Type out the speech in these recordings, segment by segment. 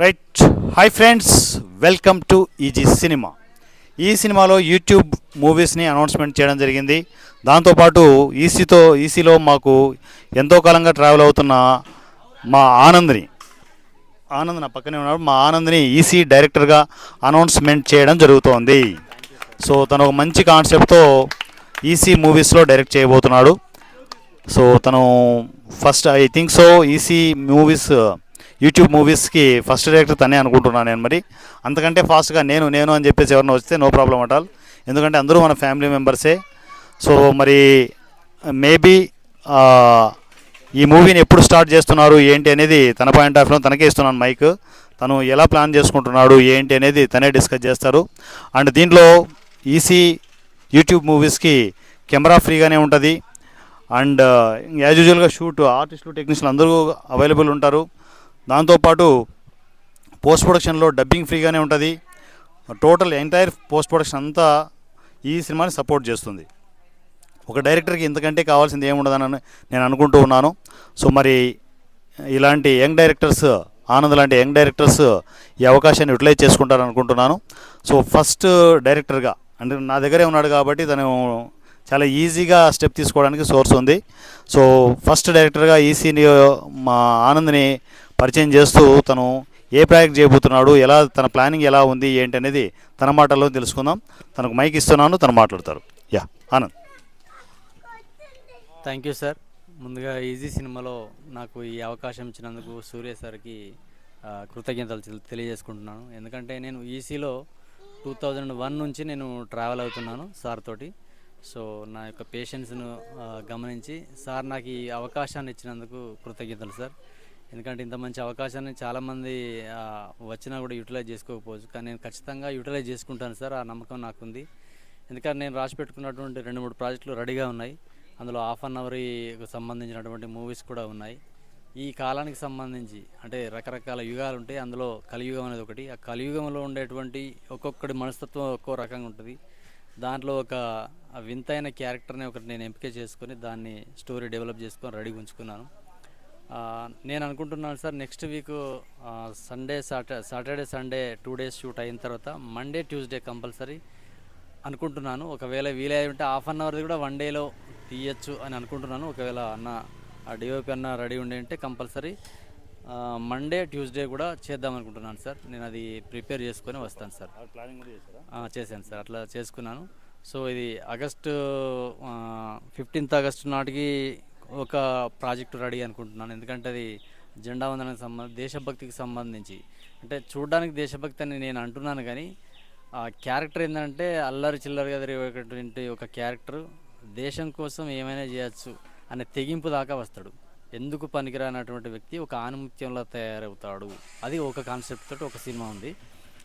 Right hi friends welcome to easy cinema ఈ సినిమాలో YouTube మూవీస్ని announcement చేయడం జరిగింది. దాంతోపాటు ఈసీతో e ఈసీలో e మాకు ఎంతో కాలంగా ట్రావెల్ అవుతున్న మా ఆనంద్ని ఆనంద్ నా పక్కనే ఉన్నాడు. మా ఆనంద్ని ఈసీ డైరెక్టర్గా అనౌన్స్మెంట్ చేయడం జరుగుతోంది. సో తను ఒక మంచి కాన్సెప్ట్తో ఈసీ మూవీస్లో డైరెక్ట్ చేయబోతున్నాడు. సో తను first I think so EC movies YouTube మూవీస్కి ఫస్ట్ డైరెక్టర్ తనే అనుకుంటున్నాను నేను మరి. అంతకంటే ఫాస్ట్గా నేను నేను అని చెప్పేసి ఎవరైనా వస్తే నో ప్రాబ్లం అటాల్ ఎందుకంటే అందరూ మన ఫ్యామిలీ మెంబర్సే సో మరి మేబీ ఈ మూవీని ఎప్పుడు స్టార్ట్ చేస్తున్నారు ఏంటి అనేది తన పాయింట్ ఆఫ్ వ్యూలో తనకే ఇస్తున్నాను మైక్ తను ఎలా ప్లాన్ చేసుకుంటున్నాడు ఏంటి అనేది తనే డిస్కస్ చేస్తారు. అండ్ దీంట్లో ఈసీ యూట్యూబ్ మూవీస్కి కెమెరా ఫ్రీగానే ఉంటుంది. అండ్ యాజ్ యూజువల్గా షూట్ ఆర్టిస్టులు టెక్నీషియన్లు అందరూ అవైలబుల్ ఉంటారు. దాంతోపాటు పోస్ట్ ప్రొడక్షన్లో డబ్బింగ్ ఫ్రీగానే ఉంటుంది. టోటల్ ఎంటైర్ పోస్ట్ ప్రొడక్షన్ అంతా ఈ సినిమాని సపోర్ట్ చేస్తుంది. ఒక డైరెక్టర్కి ఇంతకంటే కావాల్సింది ఏముండదని నేను అనుకుంటూ ఉన్నాను. సో మరి ఇలాంటి యంగ్ డైరెక్టర్స్ ఆనంద్ లాంటి యంగ్ డైరెక్టర్స్ ఈ అవకాశాన్ని యూటిలైజ్ చేసుకుంటారని అనుకుంటున్నాను. సో ఫస్ట్ డైరెక్టర్గా అంటే నా దగ్గరే ఉన్నాడు కాబట్టి తను చాలా ఈజీగా స్టెప్ తీసుకోవడానికి సోర్స్ ఉంది. సో ఫస్ట్ డైరెక్టర్గా ఈసీని మా ఆనంద్ని పరిచయం చేస్తూ తను ఏ ప్రాజెక్ట్ చేయబోతున్నాడు ఎలా తన ప్లానింగ్ ఎలా ఉంది ఏంటి అనేది తన మాటల్లో తెలుసుకుందాం. తనకు మైక్ ఇస్తున్నాను తను మాట్లాడతారు. Yeah Anand. Thank you sir. ముందుగా ఈజీ సినిమాలో నాకు ఈ అవకాశం ఇచ్చినందుకు సూర్య సార్కి కృతజ్ఞతలు తెలియజేసుకుంటున్నాను. ఎందుకంటే నేను ఈసీలో టూ థౌజండ్ వన్ నుంచి నేను ట్రావెల్ అవుతున్నాను సార్ తోటి. సో నా యొక్క పేషెన్స్ను గమనించి సార్ నాకు ఈ అవకాశాన్ని ఇచ్చినందుకు కృతజ్ఞతలు సార్. ఎందుకంటే ఇంత మంచి అవకాశాన్ని చాలామంది వచ్చినా కూడా యూటిలైజ్ చేసుకోకపోవచ్చు. కానీ నేను ఖచ్చితంగా యూటిలైజ్ చేసుకుంటాను సార్. ఆ నమ్మకం నాకుంది. ఎందుకంటే నేను రాసి పెట్టుకున్నటువంటి రెండు మూడు ప్రాజెక్టులు రెడీగా ఉన్నాయి. అందులో హాఫ్ అన్ అవర్కి సంబంధించినటువంటి మూవీస్ కూడా ఉన్నాయి. ఈ కాలానికి సంబంధించి అంటే రకరకాల యుగాలు ఉంటాయి. అందులో కలియుగం అనేది ఒకటి. ఆ కలియుగంలో ఉండేటువంటి ఒక్కొక్కటి మనస్తత్వం ఒక్కో రకంగా ఉంటుంది. దాంట్లో ఒక వింతైన క్యారెక్టర్ని ఒకటి నేను ఎంపిక చేసుకొని దాన్ని స్టోరీ డెవలప్ చేసుకొని రెడీ ఉంచుకున్నాను. నేను అనుకుంటున్నాను sir next week Sunday Saturday Saturday Sunday two days shoot అయిన తర్వాత మండే ట్యూస్డే కంపల్సరీ అనుకుంటున్నాను. ఒకవేళ వీలై ఉంటే హాఫ్ అన్ అవర్ది కూడా వన్ డేలో తీయచ్చు అని అనుకుంటున్నాను. ఒకవేళ అన్న ఆ డిఓపి అన్న రెడీ ఉండి అంటే కంపల్సరీ మండే ట్యూస్డే కూడా చేద్దాం అనుకుంటున్నాను సార్. నేను అది ప్రిపేర్ చేసుకొని వస్తాను సార్. చేశాను సార్. అట్లా చేసుకున్నాను. సో ఇది ఆగస్టు ఫిఫ్టీన్త్ ఆగస్టు నాటికి ఒక ప్రాజెక్టు రెడీ అనుకుంటున్నాను. ఎందుకంటే అది జెండా వందనానికి సంబంధించి దేశభక్తికి సంబంధించి. అంటే చూడడానికి దేశభక్తి అని నేను అంటున్నాను కానీ ఆ క్యారెక్టర్ ఏంటంటే అల్లరి చిల్లరగా తిరిగేటువంటి ఒక క్యారెక్టర్. దేశం కోసం ఏమైనా చేయొచ్చు అనే తెగింపు దాకా వస్తాడు. ఎందుకు పనికిరానటువంటి వ్యక్తి ఒక ఆనుముత్యంలో తయారవుతాడు. అది ఒక కాన్సెప్ట్ తోటి ఒక సినిమా ఉంది.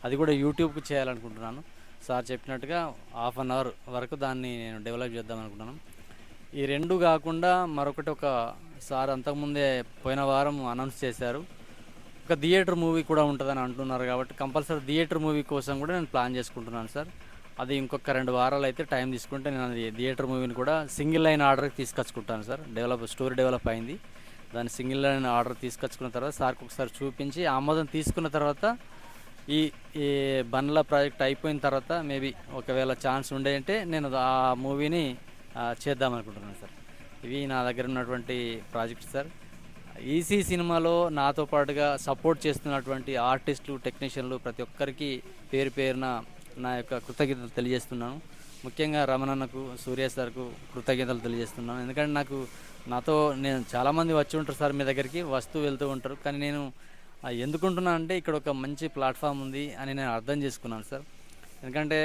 అది కూడా యూట్యూబ్కి చేయాలనుకుంటున్నాను. సార్ చెప్పినట్టుగా హాఫ్ అన్ అవర్ వరకు దాన్ని నేను డెవలప్ చేద్దాం అనుకుంటున్నాను ఈ రెండు కాకుండా మరొకటి ఒక సార్ అంతకుముందే పోయిన వారం అనౌన్స్ చేశారు. ఒక థియేటర్ మూవీ కూడా ఉంటుందని అంటున్నారు కాబట్టి కంపల్సరీ థియేటర్ మూవీ కోసం కూడా నేను ప్లాన్ చేసుకుంటున్నాను సార్. అది ఇంకొక రెండు వారాలు అయితే టైం తీసుకుంటే నేను అది థియేటర్ మూవీని కూడా సింగిల్ లైన్ ఆర్డర్కి తీసుకొచ్చుకుంటాను సార్. డెవలప్ స్టోరీ డెవలప్ అయింది. దాన్ని సింగిల్ లైన్ ఆర్డర్ తీసుకొచ్చుకున్న తర్వాత సార్కి ఒకసారి చూపించి ఆమోదం తీసుకున్న తర్వాత ఈ ఈ బండ్ల ప్రాజెక్ట్ అయిపోయిన తర్వాత మేబీ ఒకవేళ ఛాన్స్ ఉండే అంటే నేను ఆ మూవీని చేద్దాం అనుకుంటున్నాను సార్. ఇవి నా దగ్గర ఉన్నటువంటి ప్రాజెక్ట్ సార్. ఈసీ సినిమాలో నాతో పాటుగా సపోర్ట్ చేస్తున్నటువంటి ఆర్టిస్టులు టెక్నీషియన్లు ప్రతి ఒక్కరికి పేరు పేరున నా యొక్క కృతజ్ఞతలు తెలియజేస్తున్నాను. ముఖ్యంగా రమణన్నకు సూర్య సార్కు కృతజ్ఞతలు తెలియజేస్తున్నాను. ఎందుకంటే నాకు నాతో నేను చాలామంది వచ్చి ఉంటారు సార్ మీ దగ్గరికి వస్తూ వెళ్తూ ఉంటారు. కానీ నేను ఎందుకుంటున్నాను ఎందుకుంటున్నా అంటే ఇక్కడ ఒక మంచి ప్లాట్ఫామ్ ఉంది అని నేను అర్థం చేసుకున్నాను సార్. ఎందుకంటే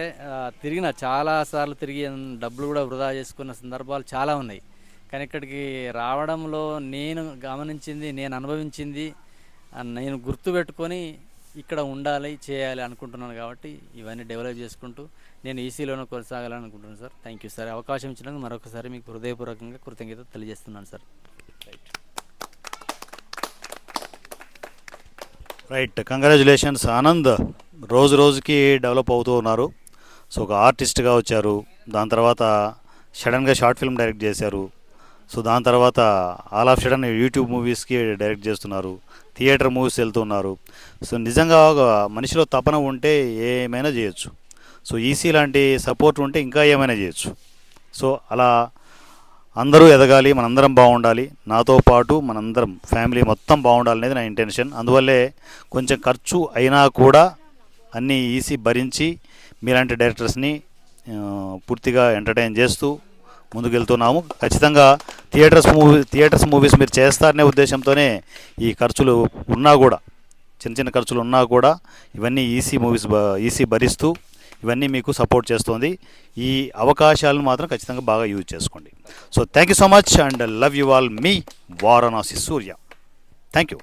తిరిగిన చాలాసార్లు తిరిగి డబ్బులు కూడా వృధా చేసుకున్న సందర్భాలు చాలా ఉన్నాయి. కానీ ఇక్కడికి రావడంలో నేను గమనించింది నేను అనుభవించింది నేను గుర్తుపెట్టుకొని ఇక్కడ ఉండాలి చేయాలి అనుకుంటున్నాను కాబట్టి ఇవన్నీ డెవలప్ చేసుకుంటూ నేను ఈసీలోనే కొనసాగాలని అనుకుంటున్నాను సార్. Thank you sir. అవకాశం ఇచ్చినందుకు మరొకసారి మీకు హృదయపూర్వకంగా కృతజ్ఞత తెలియజేస్తున్నాను sir. Right right congratulations Anand రోజు రోజుకి డెవలప్ అవుతూ ఉన్నారు. సో ఒక ఆర్టిస్ట్గా వచ్చారు. దాని తర్వాత సడన్గా షార్ట్ ఫిల్మ్ డైరెక్ట్ చేశారు. సో దాని తర్వాత ఆల్ ఆఫ్ సడన్ యూట్యూబ్ మూవీస్కి డైరెక్ట్ చేస్తున్నారు. థియేటర్ మూవీస్ వెళ్తున్నారు. సో నిజంగా ఒక మనిషిలో తపన ఉంటే ఏమైనా చేయొచ్చు. సో ఈసీ లాంటి సపోర్ట్ ఉంటే ఇంకా ఏమైనా చేయొచ్చు. సో అలా అందరూ ఎదగాలి మనందరం బాగుండాలి. నాతో పాటు మనందరం ఫ్యామిలీ మొత్తం బాగుండాలనేది నా ఇంటెన్షన్. అందువల్లే కొంచెం ఖర్చు అయినా కూడా అన్నీ ఈసీ భరించి మీలాంటి డైరెక్టర్స్ని పూర్తిగా ఎంటర్టైన్ చేస్తూ ముందుకెళ్తున్నాము. ఖచ్చితంగా థియేటర్స్ మూవీ థియేటర్స్ మూవీస్ మీరు చేస్తారనే ఉద్దేశంతోనే ఈ ఖర్చులు ఉన్నా కూడా చిన్న చిన్న ఖర్చులు ఉన్నా కూడా ఇవన్నీ ఈసీ మూవీస్ ఈసీ భరిస్తూ ఇవన్నీ మీకు సపోర్ట్ చేస్తుంది. ఈ అవకాశాలను మాత్రం ఖచ్చితంగా బాగా యూజ్ చేసుకోండి. So thank you so much and love you all me Varanasi Surya. Thank you